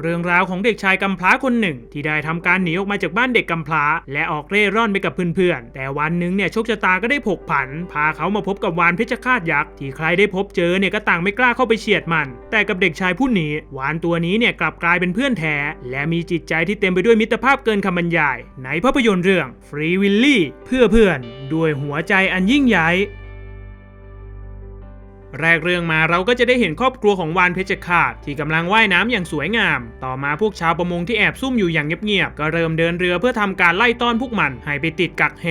เรื่องราวของเด็กชายกำพร้าคนหนึ่ง ที่ได้ทำการหนีออกมาจากบ้านเด็กกำพร้า และออกเร่ร่อนไปกับเพื่อนๆ แต่วันหนึ่งเนี่ยโชคชะตาก็ได้ผกผัน พาเขามาพบกับวานเพชฌฆาตยักษ์ที่ใครได้พบเจอเนี่ยก็ต่างไม่กล้าเข้าไปเฉียดมัน แต่กับเด็กชายผู้นี้วานตัวนี้เนี่ยกลับกลายเป็นเพื่อนแท้ และมีจิตใจที่เต็มไปด้วยมิตรภาพเกินคำบรรยาย ในภาพยนตร์เรื่องฟรีวิลลี่เพื่อเพื่อนด้วยหัวใจอันยิ่งใหญ่ แรกเรื่องมาเราก็จะได้เห็นครอบครัวของวานเพชรฆาตที่กำลังว่ายน้ำอย่างสวยงาม ต่อมาพวกชาวประมงที่แอบซุ่มอยู่อย่างเงียบๆก็เริ่มเดินเรือเพื่อทำการไล่ต้อนพวกมันให้ไปติดกักแห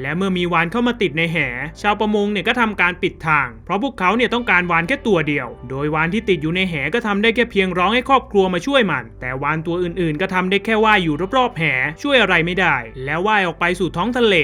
และเมื่อมีวานเข้ามาติดในแห ชาวประมงเนี่ยก็ทำการปิดทาง เพราะพวกเขาเนี่ยต้องการวานแค่ตัวเดียว โดยวานที่ติดอยู่ในแหก็ทำได้แค่เพียงร้องให้ครอบครัวมาช่วยมัน แต่วานตัวอื่นๆ ก็ทำได้แค่ว่ายอยู่รอบๆแหช่วยอะไรไม่ได้ แล้วว่ายออกไปสู่ท้องทะเล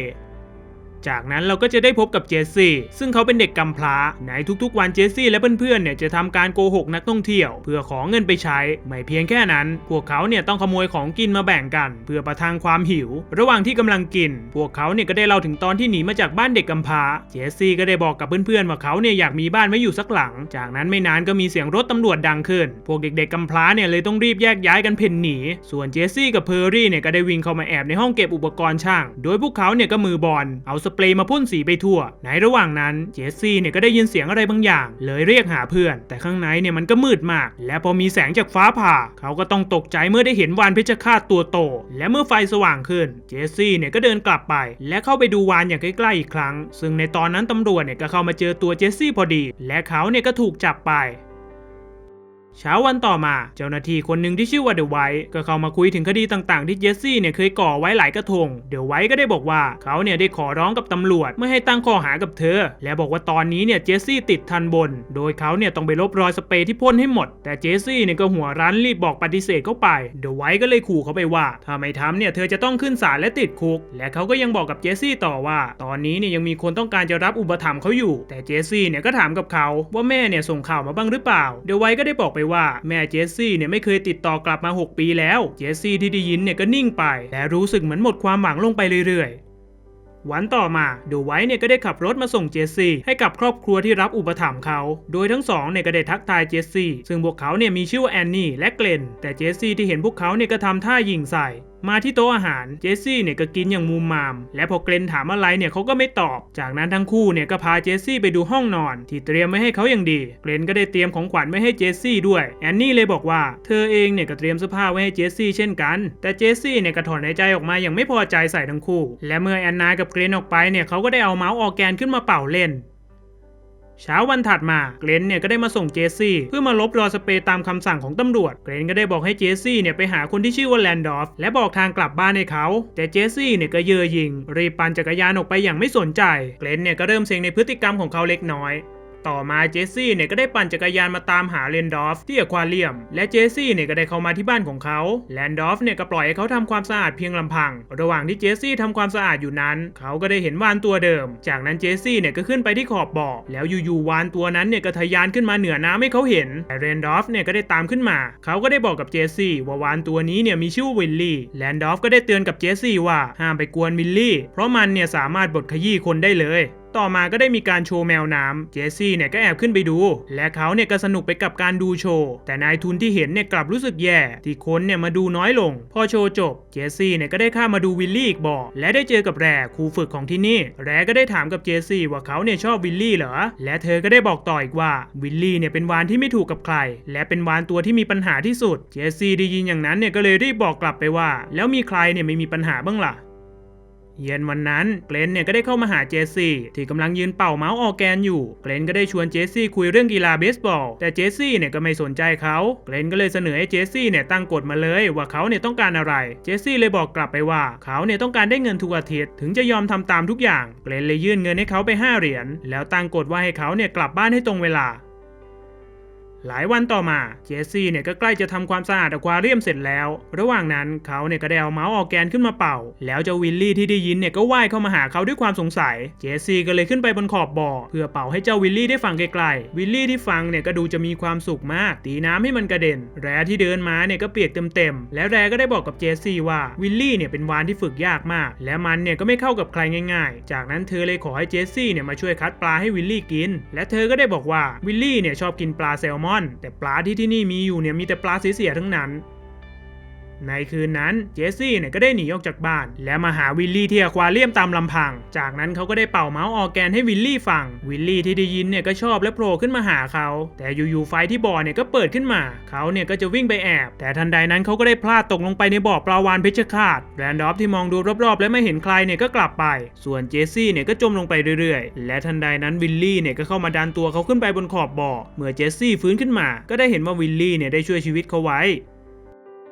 จากนั้นเราก็จะได้พบกับเจสซี่ ซึ่งเขาเป็นเด็กกำพร้าในทุกๆ วันเจสซี่และเพื่อนๆเนี่ยจะทำการโกหกนักท่องเที่ยว เพื่อขอเงินไปใช้ ไม่เพียงแค่นั้น พวกเขาเนี่ยต้องขโมยของกินมาแบ่งกัน เพื่อประทังความหิว ระหว่างที่กำลังกิน พวกเขาเนี่ยก็ได้เล่าถึงตอนที่หนีมาจากบ้านเด็กกำพร้า เจสซี่ก็ได้บอกกับเพื่อนๆว่าเขาเนี่ยอยากมีบ้านไว้อยู่สักหลัง จากนั้นไม่นานก็มีเสียงรถตำรวจดังขึ้น พวกเด็กๆกำพร้าเนี่ยเลยต้องรีบแยกย้ายกันเพ่นหนี ส่วนเจสซี่กับเพอร์รี่เนี่ยก็ได้วิ่งเข้ามาแอบในห้องเก็บอุปกรณ์ช่าง โดยพวกเขาเนี่ยก็มือบอลเอาสเปรย์มาพ่นสีไปทั่ว ในระหว่างนั้นเจสซี่เนี่ยก็ได้ยินเสียงอะไรบางอย่าง เลยเรียกหาเพื่อน แต่ข้างในเนี่ยมันก็มืดมาก และพอมีแสงจากฟ้าผ่า เขาก็ต้องตกใจเมื่อได้เห็นวานเพชฌฆาตตัวโต และเมื่อไฟสว่างขึ้น เจสซี่เนี่ยก็เดินกลับไป และเข้าไปดูวานอย่างใกล้ๆอีกครั้ง ซึ่งในตอนนั้นตำรวจเนี่ยก็เข้ามาเจอตัวเจสซี่พอดี และเขาเนี่ยก็ถูกจับไป เช้าวันต่อมาเจ้าหน้าที่คนหนึ่งที่ชื่อว่าเดอะไวท์ก็เข้ามาคุยถึงคดีต่างๆ ที่เจสซี่เนี่ยเคยก่อไว้หลายกระทง เดอะไวท์ก็ได้บอกว่าเขาเนี่ยได้ขอร้องกับตำรวจไม่ให้ตั้งข้อหากับเธอ และบอกว่าตอนนี้เนี่ยเจสซี่ติดทันบน โดยเขาเนี่ยต้องไปลบรอยสเปรย์ที่พ่นให้หมด แต่เจสซี่เนี่ยก็หัวรั้นรีบบอกปฏิเสธเข้าไป เดอะไวท์ก็เลยขู่เขาไปว่าถ้าไม่ทำเนี่ยเธอจะต้องขึ้นศาลและติดคุก และเขาก็ยังบอกกับเจสซี่ต่อว่า ตอนนี้เนี่ยยังมีคนต้องการจะรับอุปถัมภ์เขาอยู่ แต่เจสซี่เนี่ยก็ถามกับเขาว่าแม่เนี่ยส่งข่าวมาบ้างหรือเปล่า เดอะไวท์ก็ได้บอกไปว่าแม่เจสซี่เนี่ยไม่เคยติดต่อกลับมา 6 ปีแล้ว เจสซี่ที่ได้ยินเนี่ยก็นิ่งไป และรู้สึกเหมือนหมดความหวังลงไปเรื่อยๆ วันต่อมาดูไว้เนี่ยก็ได้ขับรถมาส่งเจสซี่ให้กับครอบครัวที่รับอุปถัมภ์เขา โดยทั้งสองเนี่ยก็ได้ทักทายเจสซี่ซึ่งพวกเขาเนี่ยมีชื่อว่าแอนนี่และเกลนแต่เจสซี่ที่เห็นพวกเขาเนี่ยก็ทำท่ายิงใส่ มาที่โต๊ะอาหารเจสซี่เนี่ยก็กินอย่างมุมมาม และพอเกรนถามอะไรเนี่ยเขาก็ไม่ตอบ จากนั้นทั้งคู่เนี่ยก็พาเจสซี่ไปดูห้องนอน ที่เตรียมไว้ให้เขาอย่างดี เกรนก็ได้เตรียมของขวัญไว้ให้เจสซี่ด้วย แอนนี่เลยบอกว่าเธอเองเนี่ยก็เตรียมเสื้อผ้าไว้ให้เจสซี่เช่นกัน แต่เจสซี่เนี่ยก็ถอนหายใจออกมาอย่างไม่พอใจใส่ทั้งคู่ และเมื่อแอนนากับเกรนออกไปเนี่ยเขาก็ได้เอาเมาส์ออร์แกนขึ้นมาเป่าเล่น เช้าวันถัดมาเกรนเนี่ยก็ได้มาส่งเจสซี่เพื่อมาลบรอสเปรย์ตามคำสั่งของตำรวจเกรนก็ได้บอกให้เจสซี่เนี่ยไปหาคนที่ชื่อว่าแลนดอฟและบอกทางกลับบ้านให้เขา แต่เจสซี่เนี่ยก็เย่อหยิ่งรีบปั่นจักรยานออกไปอย่างไม่สนใจเกรนเนี่ยก็เริ่มเซ็งในพฤติกรรมของเขาเล็กน้อย ต่อมาเจสซี่เนี่ยก็ได้ปั่นจักรยานมาตามหาแลนดอฟที่อควาเรียม และเจสซี่เนี่ยก็ได้เข้ามาที่บ้านของเขาแลนดอฟเนี่ยก็ปล่อยให้เขาทำความสะอาดเพียงลำพัง ระหว่างที่เจสซี่ทำความสะอาดอยู่นั้น เขาก็ได้เห็นวานตัวเดิม จากนั้นเจสซี่เนี่ยก็ขึ้นไปที่ขอบบ่อแล้วอยู่ๆวานตัวนั้นเนี่ยก็ทะยานขึ้นมาเหนือน้ำให้เขาเห็นแต่แลนดอฟเนี่ยก็ได้ตามขึ้นมา เขาก็ได้บอกกับเจสซี่ว่าวานตัวนี้เนี่ยมีชื่อวิลลี่แลนดอฟก็ได้เตือนกับเจสซี่ว่าห้ามไปกวนวิลลี่เพราะมันเนี่ยสามารถบดขยี้คนได้เลย ต่อมาก็ได้มีการโชว์แมวน้ำเจสซี่เนี่ยก็แอบขึ้นไปดู และเขาเนี่ยก็สนุกไปกับการดูโชว์ แต่นายทุนที่เห็นเนี่ยกลับรู้สึกแย่ ที่คนเนี่ยมาดูน้อยลง พอโชว์จบ เจสซี่เนี่ยก็ได้ข้ามาดูวิลลี่อีกบ่อและได้เจอกับแรครูฝึกของที่นี่ แรก็ได้ถามกับเจสซี่ว่าเขาเนี่ยชอบวิลลี่เหรอ และเธอก็ได้บอกต่ออีกว่าวิลลี่เนี่ยเป็นวานที่ไม่ถูกกับใคร และเป็นวานตัวที่มีปัญหาที่สุด เจสซี่ได้ยินอย่างนั้นเนี่ยก็เลยรีบบอกกลับไปว่า แล้วมีใครเนี่ยไม่มีปัญหาบ้างล่ะ เย็นวันนั้นเกรนเนี่ยก็ได้เข้ามาหาเจสซี่ที่กำลังยืนเป่าเมาส์ออแกนอยู่เกรนก็ได้ชวนเจสซี่คุยเรื่องกีฬาเบสบอล แต่เจสซี่เนี่ยก็ไม่สนใจเขาเกรนก็เลยเสนอให้เจสซี่เนี่ยตั้งกฎมาเลยว่าเขาเนี่ยต้องการอะไรเจสซี่เลยบอกกลับไปว่าเขาเนี่ยต้องการได้เงินทุกอาทิตย์ถึงจะยอมทำตามทุกอย่างเกรนเลยยื่นเงินให้เขาไป 5 เหรียญแล้วตั้งกฎว่าให้เขาเนี่ยกลับบ้านให้ตรงเวลา หลายวันต่อมาเจสซี่เนี่ยก็ใกล้จะทำความสะอาดอควาเรียมเสร็จแล้ว ระหว่างนั้นเขาเนี่ยก็ได้เอาเมาส์ออร์แกนขึ้นมาเป่า แล้วเจ้าวิลลี่ที่ได้ยินเนี่ยก็ว่ายเข้ามาหาเขาด้วยความสงสัย เจสซี่ก็เลยขึ้นไปบนขอบบ่อ เพื่อเป่าให้เจ้าวิลลี่ได้ฟังไกลๆ วิลลี่ที่ฟังเนี่ยก็ดูจะมีความสุขมาก ตีน้ำให้มันกระเด็น แร่ที่เดินมาเนี่ยก็เปียกเต็มๆ และแร่ก็ได้บอกกับเจสซี่ว่าวิลลี่เนี่ยเป็นวานที่ฝึกยากมาก และมันเนี่ยก็ไม่เข้ากับใครง่าย ๆ จากนั้นเธอเลยขอให้เจสซี่เนี่ยมาช่วยคัดปลาให้วิลลี่กิน และเธอก็ได้บอกว่าวิลลี่เนี่ยชอบกินปลาแซลมอนแต่ปลาที่ที่นี่มีอยู่เนี่ยมีแต่ปลาเสียๆทั้งนั้น ในคืนนั้นเจสซี่เนี่ยก็ได้หนีออกจากบ้าน และมาหาวิลลี่ที่อควาเรียมตามลำพัง จากนั้นเขาก็ได้เป่าเมาส์ออแกนให้วิลลี่ฟัง วิลลี่ที่ได้ยินเนี่ยก็ชอบและโผล่ขึ้นมาหาเขา แต่อยู่ๆไฟที่บ่อเนี่ยก็เปิดขึ้นมา เขาเนี่ยก็จะวิ่งไปแอบ แต่ทันใดนั้นเขาก็ได้พลาดตกลงไปในบ่อปลาวานเพชรฆาตแรนดอฟที่มองดูรอบๆ และไม่เห็นใครเนี่ยก็กลับไป ส่วนเจสซี่เนี่ยก็จมลงไปเรื่อยๆ และทันใดนั้นวิลลี่เนี่ยก็เข้ามาดันตัวเขาขึ้นไปบนขอบบ่อ เมื่อเจสซี่ฟื้นขึ้นมา ก็ได้เห็นว่าวิลลี่เนี่ยได้ช่วยชีวิตเขาไว้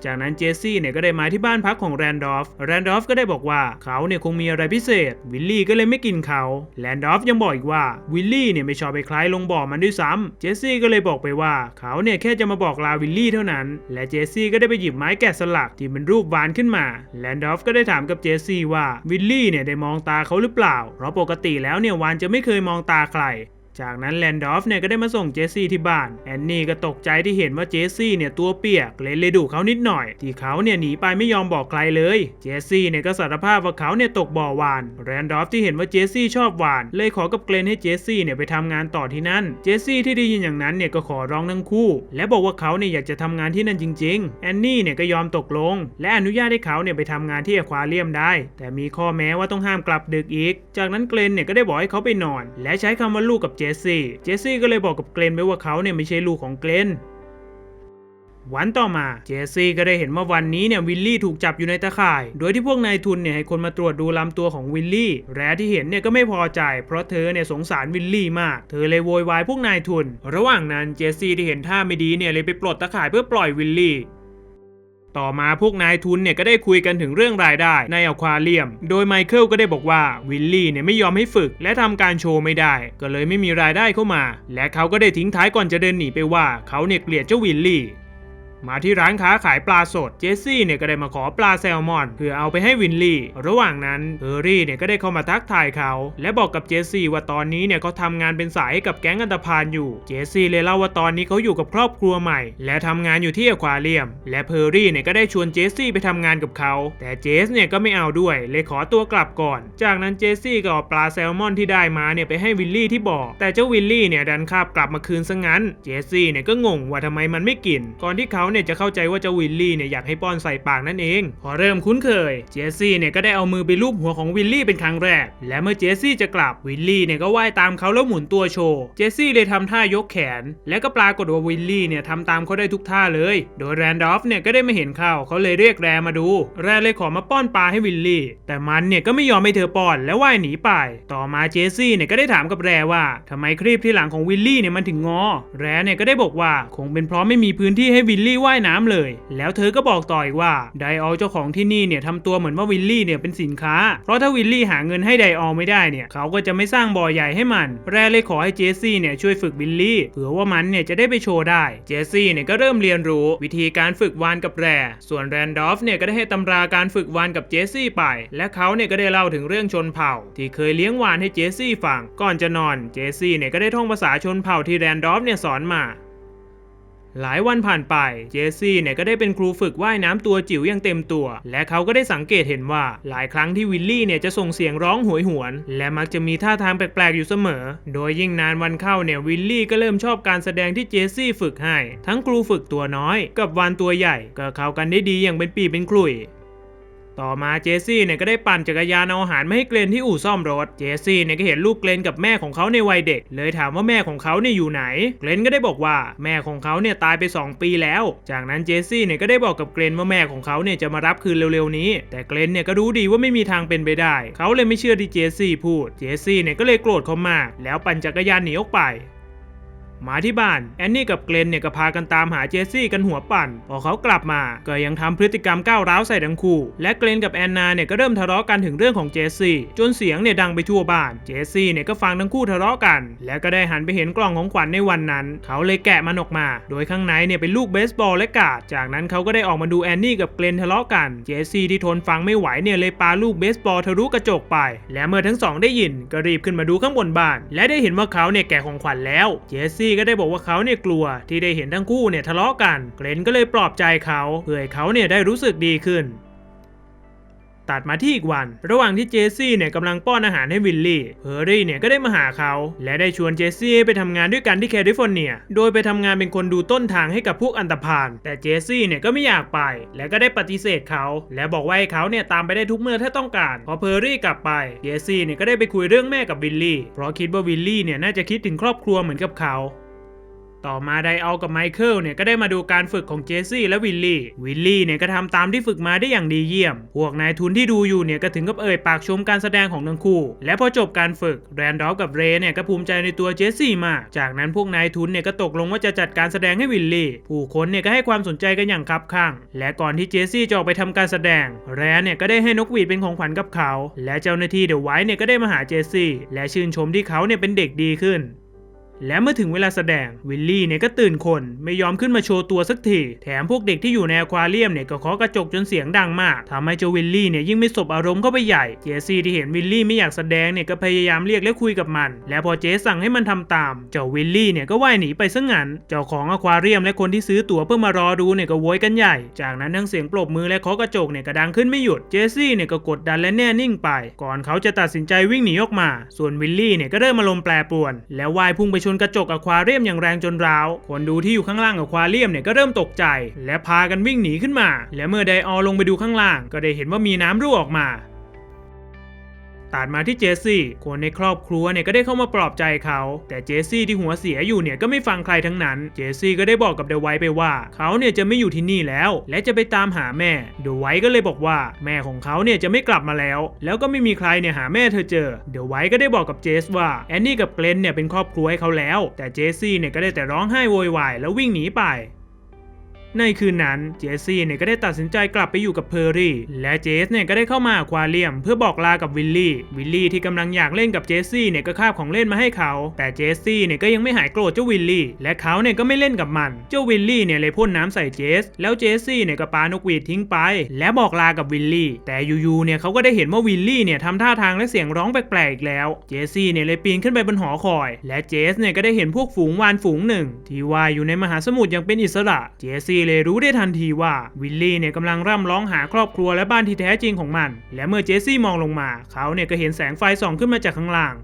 จากนั้นเจสซี่เนี่ยก็ได้มาที่บ้านพักของแรนดอฟ แรนดอฟก็ได้บอกว่าเขาเนี่ยคงมีอะไรพิเศษ วิลลี่ก็เลยไม่กินเขา แรนดอฟยังบอกอีกว่าวิลลี่เนี่ยไม่ชอบไปคล้ายลงบ่อมันด้วยซ้ำเจสซี่ก็เลยบอกไปว่าเขาเนี่ยแค่จะมาบอกลาวิลลี่เท่านั้น และเจสซี่ก็ได้ไปหยิบไม้แกะสลักที่เป็นรูปวานขึ้นมาแรนดอฟก็ได้ถามกับเจสซี่ว่าวิลลี่เนี่ยได้มองตาเขาหรือเปล่า เพราะปกติแล้วเนี่ยวานจะไม่เคยมองตาใคร จากนั้นแลนดอฟเนี่ยก็ได้มาส่งเจสซี่ที่บ้านแอนนี่ก็ตกใจที่เห็นว่าเจสซี่เนี่ยตัวเปียกเลยเลยดุเขานิดหน่อย ที่เขาเนี่ยหนีไปไม่ยอมบอกใครเลย เจสซี่เนี่ยก็สารภาพว่าเขาเนี่ยตกบ่อวานแรนดอฟที่เห็นว่าเจสซี่ชอบวาน เลยขอกับเกรนให้เจสซี่เนี่ยไปทำงานต่อที่นั่น เจสซี่ที่ได้ยินอย่างนั้นเนี่ยก็ขอร้องทั้งคู่ และบอกว่าเขาเนี่ยอยากจะทำงานที่นั่นจริง ๆ แอนนี่เนี่ยก็ยอมตกลง และอนุญาตให้เขาเนี่ยไปทำงานที่อควาเรียมได้ แต่มีข้อแม้ว่าต้องห้ามกลับดึกอีก จากนั้นเกรนเนี่ยก็ได้บอกให้เขาไปนอน และใช้คำว่าลูกกับเจจสซี่ เจสซี่ก็เลยบอกกับเกรนไปว่าเขาเนี่ยไม่ใช่ลูกของเกรนวันต่อมาเจสซี่ก็ได้เห็นว่าวันนี้เนี่ยวิลลี่ถูกจับอยู่ในตะข่าย โดยที่พวกนายทุนเนี่ยให้คนมาตรวจดูลำตัวของวิลลี่ แรที่เห็นเนี่ยก็ไม่พอใจ เพราะเธอเนี่ยสงสารวิลลี่มาก เธอเลยโวยวายพวกนายทุน ระหว่างนั้นเจสซี่ที่เห็นท่าไม่ดีเนี่ยเลยไปปลดตะข่ายเพื่อปล่อยวิลลี่ ต่อมาพวกนายทุนเนี่ยก็ได้คุยกันถึงเรื่องรายได้ในอควาเรียม โดยไมเคิลก็ได้บอกว่าวิลลี่เนี่ยไม่ยอมให้ฝึก และทำการโชว์ไม่ได้ ก็เลยไม่มีรายได้เข้ามา และเขาก็ได้ทิ้งท้ายก่อนจะเดินหนีไปว่าเขาเนี่ยเกลียดเจ้าวิลลี่ มาที่ร้านค้าขายปลาสด เจสซี่เนี่ยก็ได้มาขอปลาแซลมอน เพื่อเอาไปให้วินลี่ ระหว่างนั้นเฮอร์รี่เนี่ยก็ได้เข้ามาทักทายเขา และบอกกับเจสซี่ว่าตอนนี้เนี่ยเขาทำงานเป็นสายให้กับแก๊งอันตพานอยู่ เจสซี่เลยเล่าว่าตอนนี้เขาอยู่กับครอบครัวใหม่ และทำงานอยู่ที่อควาเรียม และเพอร์รี่เนี่ยก็ได้ชวนเจสซี่ไปทำงานกับเขา แต่เจสเนี่ยก็ไม่เอาด้วย เลยขอตัวกลับก่อน จากนั้นเจสซี่ก็เอาปลาแซลมอนที่ได้มาเนี่ยไปให้วิลลี่ที่บ่อแต่เจ้าวิลลี่เนี่ยดันคาบกลับมาคืนซะงั้น เจสซี่เนี่ยก็งงว่าทำไมมันไม่กิน ก่อนที่เขาเนี่ยจะเข้าใจว่าเจ้าวิลลี่เนี่ยอยากให้ป้อนใส่ปากนั่นเอง พอเริ่มคุ้นเคย เจสซี่เนี่ยก็ได้เอามือไปลูบหัวของวิลลี่เป็นครั้งแรก และเมื่อเจสซี่จะกลับวิลลี่เนี่ยก็ว่ายตามเขาแล้วหมุนตัวโชว์ เจสซี่เลยทำท่ายกแขน และก็ปรากฏว่าวิลลี่เนี่ยทำตามเขาได้ทุกท่าเลย โดยแรนดอฟเนี่ยก็ได้ไม่เห็นเข้าเขาเลยเรียกแรมาดู แรเลยขอมาป้อนปลาให้วิลลี่ แต่มันเนี่ยก็ไม่ยอมให้เธอป้อนและว่ายหนีไป ต่อมาเจสซี่เนี่ยก็ได้ถามกับแรว่าทำไมครีบที่หลังของวิลลี่เนี่ยมันถึงงอ แรเนี่ยก็ได้บอกว่าคงเป็นเพราะไม่มีพื้นที่ให้วิลลี่ว่ายน้ำเลย แล้วเธอก็บอกต่ออีกว่าไดออลเจ้าของที่นี่เนี่ยทำตัวเหมือนว่าวิลลี่เนี่ยเป็นสินค้า เพราะถ้าวิลลี่หาเงินให้ไดออลไม่ได้เนี่ยเขาก็จะไม่สร้างบ่อใหญ่ให้มัน แรเลยขอให้เจสซี่เนี่ยช่วยฝึกวิลลี่เผื่อว่ามันเนี่ยจะได้ไปโชว์ได้ เจสซี่เนี่ยก็เริ่มเรียนรู้วิธีการฝึกวานกับแร ส่วนแรนดอฟเนี่ยก็ได้ให้ตำราการฝึกวานกับเจสซี่ไป และเขาเนี่ยก็ได้เล่าถึงเรื่องชนเผ่า ที่เคยเลี้ยงวานให้เจสซี่ฟัง ก่อนจะนอน เจสซี่เนี่ยก็ได้ท่องภาษาชนเผ่าที่แรนดอฟเนี่ยสอนมา หลายวันผ่านไป เจสซี่เนี่ยก็ได้เป็นครูฝึกว่ายน้ำตัวจิ๋วอย่างเต็มตัว และเขาก็ได้สังเกตเห็นว่าหลายครั้งที่วิลลี่เนี่ยจะส่งเสียงร้องหวยหวน และมักจะมีท่าทางแปลกๆอยู่เสมอ โดยยิ่งนานวันเข้าเนี่ยวิลลี่ก็เริ่มชอบการแสดงที่เจสซี่ฝึกให้ ทั้งครูฝึกตัวน้อย กับวานตัวใหญ่ก็เข้ากันได้ดีอย่างเป็นปีเป็นคลุย ต่อมาเจสซี่เนี่ยก็ได้ปั่นจักรยานเอาอาหารมาให้เกรนที่อู่ซ่อมรถ เจสซี่เนี่ยก็เห็นลูกเกรนกับแม่ของเขาในวัยเด็ก เลยถามว่าแม่ของเขาเนี่ยอยู่ไหน เกรนก็ได้บอกว่าแม่ของเขาเนี่ยตายไป 2 ปีแล้ว จากนั้นเจสซี่เนี่ยก็ได้บอกกับเกรนว่าแม่ของเขาเนี่ยจะมารับคืนเร็วๆนี้ แต่เกรนเนี่ยก็รู้ดีว่าไม่มีทางเป็นไปได้ เขาเลยไม่เชื่อที่เจสซี่พูด เจสซี่เนี่ยก็เลยโกรธเขามาก แล้วปั่นจักรยานหนีออกไป มาที่บ้านแอนนี่กับเกรนเนี่ยก็พากันตามหาเจสซี่กันหัวปั่น พอเขากลับมา ก็ยังทำพฤติกรรมก้าวร้าวใส่ทั้งคู่ และเกรนกับแอนนาเนี่ยก็เริ่มทะเลาะกันถึงเรื่องของเจสซี่จนเสียงเนี่ยดังไปทั่วบ้าน เจสซี่เนี่ยก็ฟังทั้งคู่ทะเลาะกัน แล้วก็ได้หันไปเห็นกล่องของขวัญในวันนั้น เขาเลยแกะมันออกมา โดยข้างในเนี่ยเป็นลูกเบสบอลและกาดจากนั้นเขาก็ได้ออกมาดูแอนนี่กับเกรนทะเลาะกัน เจสซี่ที่ทนฟังไม่ไหวเนี่ยเลยปาลูกเบสบอลทะลุกระจกไป และเมื่อทั้งสองได้ยินก็รีบขึ้นมาดูข้างบนบ้าน และได้เห็นว่าเขาเนี่ยแกะของขวัญแล้ว เจสซี่ก็ได้บอกว่าเขาเนี่ยกลัวที่ได้เห็นทั้งคู่เนี่ยทะเลาะกัน เกรนก็เลยปลอบใจเขาเพื่อให้เขาเนี่ยได้รู้สึกดีขึ้น ตัดมาที่อีกวัน ระหว่างที่เจสซี่เนี่ยกำลังป้อนอาหารให้วิลลี่เฮอร์รี่เนี่ยก็ได้มาหาเขา และได้ชวนเจสซี่ไปทำงานด้วยกันที่แคลิฟอร์เนีย โดยไปทำงานเป็นคนดูต้นทางให้กับพวกอันตพาลแต่เจสซี่เนี่ยก็ไม่อยากไป และก็ได้ปฏิเสธเขา และบอกว่าให้เขาเนี่ยตามไปได้ทุกเมื่อถ้าต้องการพอเพอร์รี่กลับไปเจสซี่เนี่ยก็ได้ไปคุยเรื่องแม่กับวิลลี่เพราะคิดว่าวิลลี่เนี่ยน่าจะคิดถึงครอบครัวเหมือนกับเขา ต่อมาไดเอัลกับไมเคิลเนี่ยก็ได้มาดูการฝึกของเจสซี่และวิลลี่ วิลลี่เนี่ยก็ทำตามที่ฝึกมาได้อย่างดีเยี่ยม พวกนายทุนที่ดูอยู่เนี่ยก็ถึงกับเอ่ยปากชมการแสดงของทั้งคู่ และพอจบการฝึกแรนดอลกับเรย์เนี่ยก็ภูมิใจในตัวเจสซี่มาก จากนั้นพวกนายทุนเนี่ยก็ตกลงว่าจะจัดการแสดงให้วิลลี่ ผู้คนเนี่ยก็ให้ความสนใจกันอย่างคับข้าง และก่อนที่เจสซี่จะออกไปทำการแสดง แรนเนี่ยก็ได้ให้นกหวีดเป็นของขวัญกับเขา และเจ้าหน้าที่เดอะไวท์เนี่ยก็ได้มาหาเจสซี่ และชื่นชมที่เขาเนี่ยเป็นเด็กดีขึ้น และเมื่อถึงเวลาแสดงวิลลี่เนี่ยก็ตื่นคนไม่ยอมขึ้นมาโชว์ตัวสักทีแถมพวกเด็กที่อยู่ในอควาเรียมเนี่ยก็เคาะกระจกจนเสียงดังมากทำให้เจ้าวิลลี่เนี่ยยิ่งไม่สบอารมณ์เข้าไปใหญ่เจสซี่ที่เห็นวิลลี่ไม่อยากแสดงเนี่ยก็พยายามเรียกและคุยกับมัน และพอเจสสั่งให้มันทำตาม เจ้าวิลลี่เนี่ยก็ว่ายหนีไปซะงั้นเจ้าของอควาเรียมและคนที่ซื้อตั๋วเพื่อมารอดูเนี่ยก็โวยกันใหญ่ จากนั้นทั้งเสียงปรบมือและเคาะกระจกเนี่ยก็ดังขึ้นไม่หยุดเจสซี่เนี่ยก็กดดันและแน่นิ่งไป ก่อนเขาจะตัดสินใจวิ่งหนีออกมา ส่วนวิลลี่เนี่ยก็เริ่มมาลมณ์แปรปรวน แล้วว่ายพุ่งไปชนกระจกอควาเรียมอย่างแรงจนร้าว คนดูที่อยู่ข้างล่างอควาเรียมเนี่ยก็เริ่มตกใจ และพากันวิ่งหนีขึ้นมา และเมื่อไดออลงไปดูข้างล่าง ก็ได้เห็นว่ามีน้ำรั่วออกมา ตัดมาที่เจสซี่ คนในครอบครัวเนี่ยก็ได้เข้ามาปลอบใจเขา แต่เจสซี่ที่หัวเสียอยู่เนี่ยก็ไม่ฟังใครทั้งนั้น เจสซี่ก็ได้บอกกับเดอะไวท์ไปว่า เขาเนี่ยจะไม่อยู่ที่นี่แล้ว และจะไปตามหาแม่ เดอะไวท์ก็เลยบอกว่า แม่ของเขาเนี่ยจะไม่กลับมาแล้ว แล้วก็ไม่มีใครเนี่ยหาแม่เธอเจอ เดอะไวท์ก็ได้บอกกับเจสว่าแอนนี่กับเกรนเนี่ยเป็นครอบครัวให้เขาแล้ว แต่เจสซี่เนี่ยก็ได้แต่ร้องไห้โวยวายแล้ววิ่งหนีไป ในคืนนั้นเจสซี่เนี่ยก็ได้ตัดสินใจกลับไปอยู่กับเพอร์รี่และเจสเนี่ยก็ได้เข้ามาควาเรียม เพื่อบอกลากับวิลลี่วิลลี่ที่กำลังอยากเล่นกับเจสซี่เนี่ยก็คาบของเล่นมาให้เขา แต่เจสซี่เนี่ยก็ยังไม่หายโกรธเจ้าวิลลี่และเขาเนี่ยก็ไม่เล่นกับมัน เจ้าวิลลี่เนี่ยเลยพ่นน้ำใส่เจส แล้วเจสซี่เนี่ยก็ปานกหวีดทิ้งไป และบอกลากับวิลลี่แต่อยู่ๆเนี่ยเขาก็ได้เห็นว่าวิลลี่เนี่ยทำท่าทางและเสียงร้องแปลกๆอีกแล้วเจสซี่เนี่ยเลยปีนขึ้นไปบนหอคอย และเจสเนี่ยก็ได้เห็นพวกฝูงวานฝูงหนึ่งที่ว่ายอยู่ในมหาสมุทรอย่างเป็นอิสระเจสซี่เลยรู้ได้ทันทีว่าวิลลี่เนี่ยกำลังร่ำร้องหาครอบครัวและบ้านที่แท้จริงของมัน และเมื่อเจสซี่มองลงมา เขาเนี่ยก็เห็นแสงไฟส่องขึ้นมาจากข้างล่าง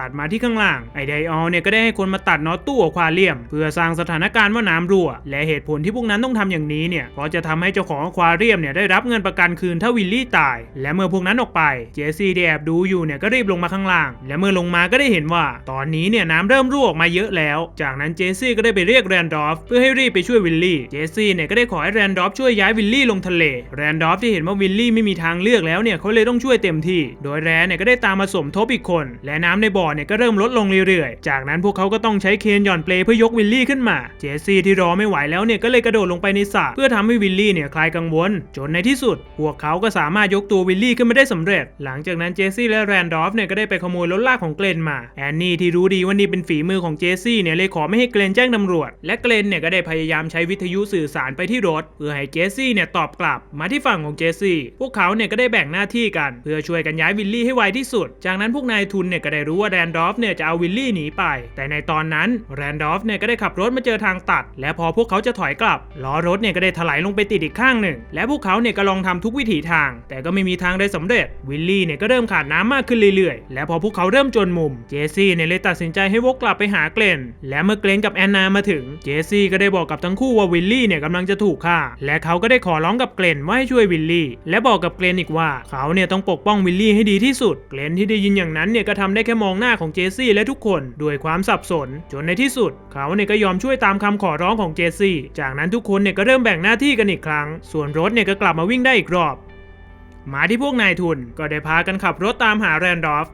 ตัดมาที่ข้างล่าง ไอไดออลเนี่ยก็ได้ให้คนมาตัดน็อตตู้อควาเรียม เพื่อสร้างสถานการณ์ว่าน้ำรั่ว และเหตุผลที่พวกนั้นต้องทำอย่างนี้เนี่ยเพราะจะทำให้เจ้าของอควาเรียมเนี่ยได้รับเงินประกันคืนถ้าวิลลี่ตาย และเมื่อพวกนั้นออกไปเจสซี่ที่แอบดูอยู่เนี่ยก็รีบลงมาข้างล่าง และเมื่อลงมาก็ได้เห็นว่า ตอนนี้เนี่ยน้ำเริ่มรั่วออกมาเยอะแล้ว จากนั้นเจสซี่ก็ได้ไปเรียกแรนดอฟเพื่อให้รีบไปช่วยวิลลี่เจสซี่เนี่ยก็ได้ขอให้แรนดอฟช่วยย้ายวิลลี่ลงทะเลแรนดอฟที่เห็นว่าวิลลี่ไม่มีทางเลือกแล้วเนี่ยเขาเลยต้องช่วยเต็มที่ โดยแรนเนี่ยก็ได้ตามมาสมทบอีกคน และน้ำในบ่อเนี่ยก็เริ่มลดลงเรื่อยๆ จากนั้นพวกเขาก็ต้องใช้เคนหย่อนเปลเพื่อยกวิลลี่ขึ้นมา เจสซี่ที่รอไม่ไหวแล้วเนี่ยก็เลยกระโดดลงไปในสระเพื่อทำให้วิลลี่เนี่ยคลายกังวล จนในที่สุด พวกเขาก็สามารถยกตัววิลลี่ขึ้นมาได้สำเร็จ หลังจากนั้นเจสซี่และแรนดอฟเนี่ยก็ได้ไปขโมยรถลากของเกรนมาแอนนี่ที่รู้ดีว่านี่เป็นฝีมือของเจสซี่เนี่ยเลยขอไม่ให้เกรนแจ้งตำรวจ และเกรนเนี่ยก็ได้พยายามใช้วิทยุสื่อสารไปที่รถ เพื่อให้เจสซี่เนี่ยตอบกลับมาที่ฝั่งของเจสซี่พวกเขาเนี่ยก็ได้แบ่งหน้าที่กัน เพื่อช่วยกันย้ายวิลลี่ให้ไวที่สุด จากนั้นพวกนายทุนเนี่ยก็ได้รู้ว่าแรนดอฟเนี่ยจะเอาวิลลี่หนีไป แต่ในตอนนั้นแรนดอฟเนี่ยก็ได้ขับรถมาเจอทางตัด และพอพวกเขาจะถอยกลับล้อรถเนี่ยก็ได้ถลายลงไปติดอีกข้างหนึ่ง และพวกเขาเนี่ยก็ลองทำทุกวิถีทาง แต่ก็ไม่มีทางได้สำเร็จวิลลี่เนี่ยก็เริ่มขาดน้ำมากขึ้นเรื่อยๆ และพอพวกเขาเริ่มจนมุมเจสซี่เนี่ยเลยตัดสินใจให้วกกลับไปหาเกรนและเมื่อเกรนกับแอนนามาถึงเจสซี่ก็ได้บอกกับทั้งคู่ว่าวิลลี่เนี่ยกำลังจะถูกฆ่า และเขาก็ได้ขอร้องกับเกรนว่าให้ช่วยวิลลี่และบอกกับเกรนอีกว่าเขาเนี่ยต้องปกป้องวิลลี่ให้ดีที่สุดเกรนที่ได้ยินอย่างนั้นเนี่ยก็ทำได้แค่มองหน้าของเจสซี่และทุกคนด้วยความสับสน จนในที่สุด เขาเนี่ยก็ยอมช่วยตามคำขอร้องของเจสซี่ จากนั้นทุกคนเนี่ยก็เริ่มแบ่งหน้าที่กันอีกครั้ง ส่วนรถเนี่ยก็กลับมาวิ่งได้อีกรอบ มาที่พวกนายทุนก็ได้พากันขับรถตามหาแรนดอฟ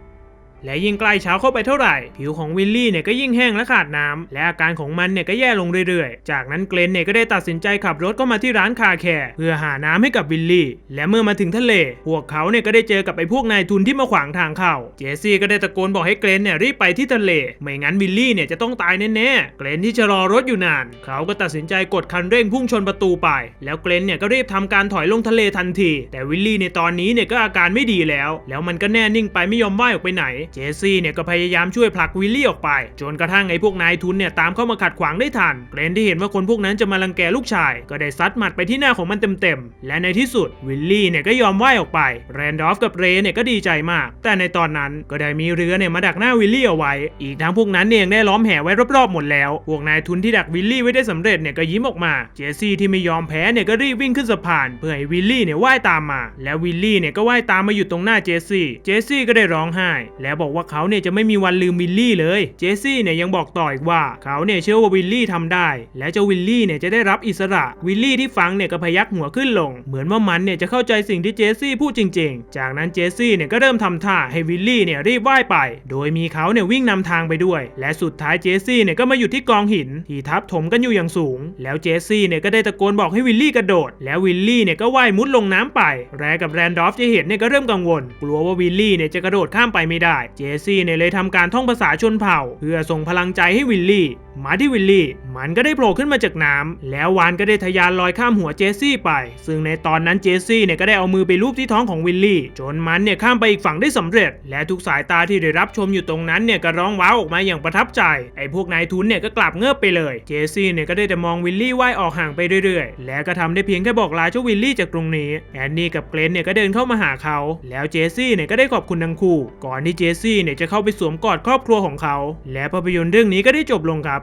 และยิ่งใกล้เช้าเข้าไปเท่าไหร่ ผิวของวิลลี่เนี่ยก็ยิ่งแห้งและขาดน้ำและอาการของมันเนี่ยก็แย่ลงเรื่อยๆ จากนั้นเกรนเนี่ยก็ได้ตัดสินใจขับรถเข้ามาที่ร้านคาแคร์เพื่อหาน้ำให้กับวิลลี่ และเมื่อมาถึงทะเล พวกเขาเนี่ยก็ได้เจอกับไอ้พวกนายทุนที่มาขวางทางเข้า เจสซี่ก็ได้ตะโกนบอกให้เกรนเนี่ยรีบไปที่ทะเล ไม่งั้นวิลลี่เนี่ยจะต้องตายแน่ๆ เกรนที่ชะลอรถอยู่นาน เขาก็ตัดสินใจกดคันเร่งพุ่งชนประตูไป แล้วเกรนเนี่ยก็รีบทำการถอยลงทะเลทันที แต่วิลลี่ในตอนนี้เนี่ยก็อาการไม่ดีแล้ว แล้วมันก็แน่นิ่งไปไม่ยอมว่ายออกไปไหนเจสซี่เนี่ยก็พยายามช่วยผลักวิลลี่ออกไป จนกระทั่งไอ้พวกนายทุนเนี่ยตามเข้ามาขัดขวางได้ทันเกรนที่เห็นว่าคนพวกนั้นจะมารังแกลูกชาย ก็ได้ซัดหมัดไปที่หน้าของมันเต็มๆ และในที่สุดวิลลี่เนี่ยก็ยอมว่ายออกไป แรนดอฟกับเรย์เนี่ยก็ดีใจมาก แต่ในตอนนั้นก็ได้มีเรือเนี่ยมาดักหน้าวิลลี่เอาไว้ อีกทั้งพวกนั้นเนี่ยยังได้ล้อมแห่ไว้รอบๆหมดแล้ว พวกนายทุนที่ดักวิลลี่ไว้ได้สำเร็จเนี่ยก็ยิ้มออกมา เจสซี่ที่ไม่ยอมแพ้เนี่ยก็รีบวิ่งขึ้นสะพาน เพื่อให้วิลลี่เนี่ยว่ายตามมา แล้ววิลลี่เนี่ยก็ว่ายตามมาอยู่ตรงหน้าเจสซี่ เจสซี่ก็ได้ร้องไห้ แล้วบอกว่าเขาเนี่ยจะไม่มีวันลืมวิลลี่เลย เจสซี่เนี่ยยังบอกต่ออีกว่าเขาเนี่ยเชื่อว่าวิลลี่ทำได้ และเจ้าวิลลี่เนี่ยจะได้รับอิสระ วิลลี่ที่ฟังเนี่ยก็พยักหัวขึ้นลง เหมือนว่ามันเนี่ยจะเข้าใจสิ่งที่เจสซี่พูดจริง ๆ จากนั้นเจสซี่เนี่ยก็เริ่มทำท่าให้วิลลี่เนี่ยรีบว่ายไป โดยมีเขาเนี่ยวิ่งนำทางไปด้วย และสุดท้ายเจสซี่เนี่ยก็มาอยู่ที่กองหิน ที่ทับถมกันอยู่อย่างสูง แล้วเจสซี่เนี่ยก็ได้ตะโกนบอกให้วิลลี่กระโดด แล้ววิลลี่เนี่ยก็ว่ายมุดลงน้ำไป แรกับแรนดอฟที่เห็นเนี่ยก็เริ่มกังวล กลัวว่าวิลลี่เนี่ยจะกระโดดข้ามไปไม่ได้เจสซี่เนี่ยเลยทำการท่องภาษาชนเผ่า เพื่อส่งพลังใจให้วิลลี่ มาที่วิลลี่ มันก็ได้โผล่ขึ้นมาจากน้ำแล้ววานก็ได้ทะยานลอยข้ามหัวเจสซี่ไป ซึ่งในตอนนั้นเจสซี่เนี่ยก็ได้เอามือไปลูบที่ท้องของวิลลี่ จนมันเนี่ยข้ามไปอีกฝั่งได้สำเร็จ และทุกสายตาที่ได้รับชมอยู่ตรงนั้นเนี่ยก็ร้องว้าวออกมาอย่างประทับใจ ไอ้พวกนายทุนเนี่ยก็กลับเงือบไปเลย เจสซี่เนี่ยก็ได้แต่มองวิลลี่ว่ายออกห่างไปเรื่อยๆ และก็ทำได้เพียงแค่บอกลาเจ้าวิลลี่จากตรงนี้ แอนนี่กับเกรนเนี่ยก็เดินเข้ามาหาเขา แล้วเจสซี่เนี่ยก็ได้ขอบคุณทั้งคู่ ก่อนที่เจสซี่เนี่ยจะเข้าไปสวมกอดครอบครัวของเขา และภาพยนตร์เรื่องนี้ก็ได้จบลงครับ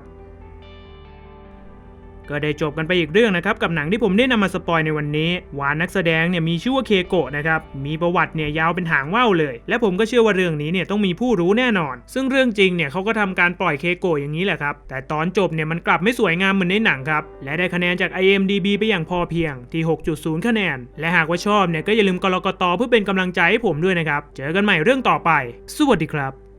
ก็ได้จบกันไปอีกเรื่องนะครับกับหนังที่ผมได้นำมาสปอยในวันนี้วานนักแสดงเนี่ยมีชื่อว่าเคโกะนะครับมีประวัติเนี่ยยาวเป็นหางว่าวเลย และผมก็เชื่อว่าเรื่องนี้เนี่ยต้องมีผู้รู้แน่นอน ซึ่งเรื่องจริงเนี่ยเขาก็ทำการปล่อยเคโกะอย่างนี้แหละครับแต่ตอนจบเนี่ยมันกลับไม่สวยงามเหมือนในหนังครับและได้คะแนนจาก IMDB ไปอย่างพอเพียงที่ 6.0 คะแนน และหากว่าชอบเนี่ยก็อย่าลืมกรกตเพื่อเป็นกำลังใจให้ผมด้วยนะครับเจอกันใหม่เรื่องต่อไป สวัสดีครับ